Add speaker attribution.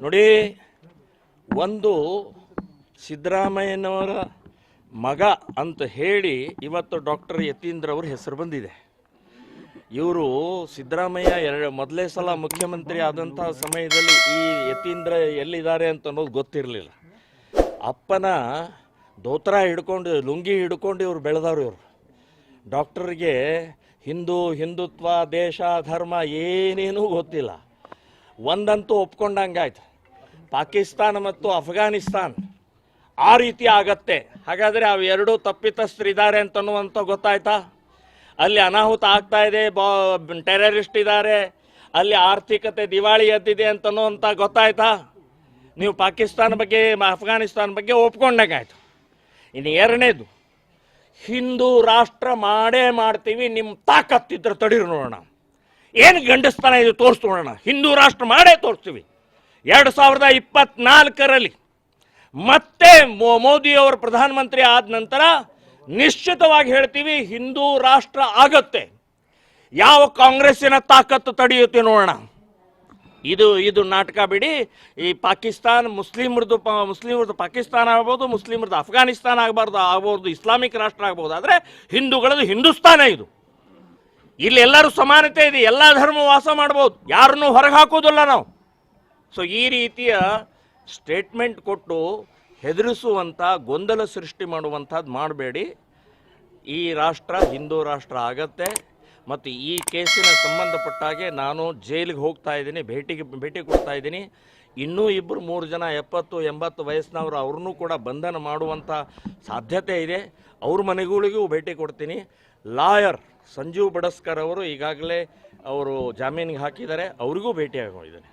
Speaker 1: ನೋಡಿ, ಒಂದು ಸಿದ್ದರಾಮಯ್ಯನವರ ಮಗ ಅಂತ ಹೇಳಿ ಇವತ್ತು ಡಾಕ್ಟರ್ ಯತೀಂದ್ರ ಅವ್ರ ಹೆಸರು ಬಂದಿದೆ. ಇವರು ಸಿದ್ದರಾಮಯ್ಯ ಎರಡು ಮೊದಲೇ ಸಲ ಮುಖ್ಯಮಂತ್ರಿ ಆದಂಥ ಸಮಯದಲ್ಲಿ ಈ ಯತೀಂದ್ರ ಎಲ್ಲಿದ್ದಾರೆ ಅಂತ ಅನ್ನೋದು ಗೊತ್ತಿರಲಿಲ್ಲ. ಅಪ್ಪನ ದೋತ್ರ ಹಿಡ್ಕೊಂಡು, ಲುಂಗಿ ಹಿಡ್ಕೊಂಡು ಇವ್ರು ಬೆಳೆದವ್ರು ಇವರು. ಡಾಕ್ಟರ್ಗೆ ಹಿಂದೂ, ಹಿಂದುತ್ವ, ದೇಶ, ಧರ್ಮ ಏನೇನೂ ಗೊತ್ತಿಲ್ಲ. ಒಂದಂತೂ ಒಪ್ಕೊಂಡಂಗಾಯ್ತು ಪಾಕಿಸ್ತಾನ ಮತ್ತು ಅಫ್ಘಾನಿಸ್ತಾನ್ ಆ ರೀತಿ ಆಗತ್ತೆ. ಹಾಗಾದರೆ ಅವು ಎರಡೂ ತಪ್ಪಿತಸ್ಥರಿದ್ದಾರೆ ಅಂತನ್ನುವಂಥ ಗೊತ್ತಾಯ್ತಾ? ಅಲ್ಲಿ ಅನಾಹುತ ಆಗ್ತಾ ಇದೆ, ಬಾ, ಟೆರರಿಸ್ಟ್ ಇದ್ದಾರೆ, ಅಲ್ಲಿ ಆರ್ಥಿಕತೆ ದಿವಾಳಿ ಎದ್ದಿದೆ ಅಂತನ್ನುವಂಥ ಗೊತ್ತಾಯ್ತಾ? ನೀವು ಪಾಕಿಸ್ತಾನ ಬಗ್ಗೆ, ಅಫ್ಘಾನಿಸ್ತಾನ ಬಗ್ಗೆ ಒಪ್ಕೊಂಡಂಗಾಯ್ತು ಇನ್ನು ಎರಡನೇದು, ಹಿಂದೂ ರಾಷ್ಟ್ರ ಮಾಡೇ ಮಾಡ್ತೀವಿ, ನಿಮ್ಮ ತಾಕತ್ತಿದ್ರೆ ತಡೀರು ನೋಡೋಣ. ಏನು ಗಂಡಸ್ತಾನ ಇದು ತೋರಿಸ್ತೋಣ ನೋಡೋಣ? ಹಿಂದೂ ರಾಷ್ಟ್ರ ಮಾಡೇ ತೋರಿಸ್ತೀವಿ. ಎರಡು ಸಾವಿರದ ಇಪ್ಪತ್ನಾಲ್ಕರಲ್ಲಿ ಮತ್ತೆ ಮೋ- ಮೋದಿಯವರು ಪ್ರಧಾನಮಂತ್ರಿ ಆದ ನಂತರ ನಿಶ್ಚಿತವಾಗಿ ಹೇಳ್ತೀವಿ ಹಿಂದೂ ರಾಷ್ಟ್ರ ಆಗತ್ತೆ. ಯಾವ ಕಾಂಗ್ರೆಸ್ಸಿನ ತಾಕತ್ತು ತಡೆಯುತ್ತೆ ನೋಡೋಣ. ಇದು ಇದು ನಾಟಕ ಬಿಡಿ. ಈ ಪಾಕಿಸ್ತಾನ ಮುಸ್ಲಿಮ್ರದ್ದು ಮುಸ್ಲಿಮ್ರದ್ದು ಪಾಕಿಸ್ತಾನ ಆಗ್ಬೋದು ಮುಸ್ಲಿಮ್ರದ್ದು ಅಫ್ಘಾನಿಸ್ತಾನ ಆಗಬಾರ್ದು ಆಗ್ಬೋದು ಇಸ್ಲಾಮಿಕ್ ರಾಷ್ಟ್ರ ಆಗ್ಬೋದು. ಆದರೆ ಹಿಂದೂಗಳದ್ದು ಹಿಂದೂಸ್ತಾನ ಇದು. ಇಲ್ಲಿ ಎಲ್ಲರೂ ಸಮಾನತೆ ಇದೆ, ಎಲ್ಲ ಧರ್ಮ ವಾಸ ಮಾಡ್ಬೋದು. ಯಾರನ್ನು ಹೊರಗೆ ಹಾಕೋದಿಲ್ಲ ನಾವು. ಸೊ ಈ ರೀತಿಯ ಸ್ಟೇಟ್ಮೆಂಟ್ ಕೊಟ್ಟು ಹೆದರಿಸುವಂಥ ಗೊಂದಲ ಸೃಷ್ಟಿ ಮಾಡುವಂಥದ್ದು ಮಾಡಬೇಡಿ. ಈ ರಾಷ್ಟ್ರ ಹಿಂದೂ ರಾಷ್ಟ್ರ ಆಗತ್ತೆ. ಮತ್ತು ಈ ಕೇಸಿನ ಸಂಬಂಧಪಟ್ಟಾಗೆ ನಾನು ಜೈಲಿಗೆ ಹೋಗ್ತಾ ಇದ್ದೀನಿ, ಭೇಟಿಗೆ, ಭೇಟಿ ಕೊಡ್ತಾ ಇದ್ದೀನಿ. ಇನ್ನೂ ಇಬ್ಬರು ಮೂರು ಜನ ಎಪ್ಪತ್ತು, ಎಂಬತ್ತು ವಯಸ್ಸಿನವರು ಅವ್ರನ್ನೂ ಕೂಡ ಬಂಧನ ಮಾಡುವಂಥ ಸಾಧ್ಯತೆ ಇದೆ. ಅವ್ರ ಮನೆಗಳಿಗೂ ಭೇಟಿ ಕೊಡ್ತೀನಿ. ಲಾಯರ್ ಸಂಜೀವ್ ಬಡಸ್ಕರ್ ಅವರು ಈಗಾಗಲೇ ಅವರು ಜಾಮೀನಿಗೆ ಹಾಕಿದ್ದಾರೆ. ಅವರಿಗೂ ಭೇಟಿಯಾಗಿ ಹೋಗಿದ್ದಾರೆ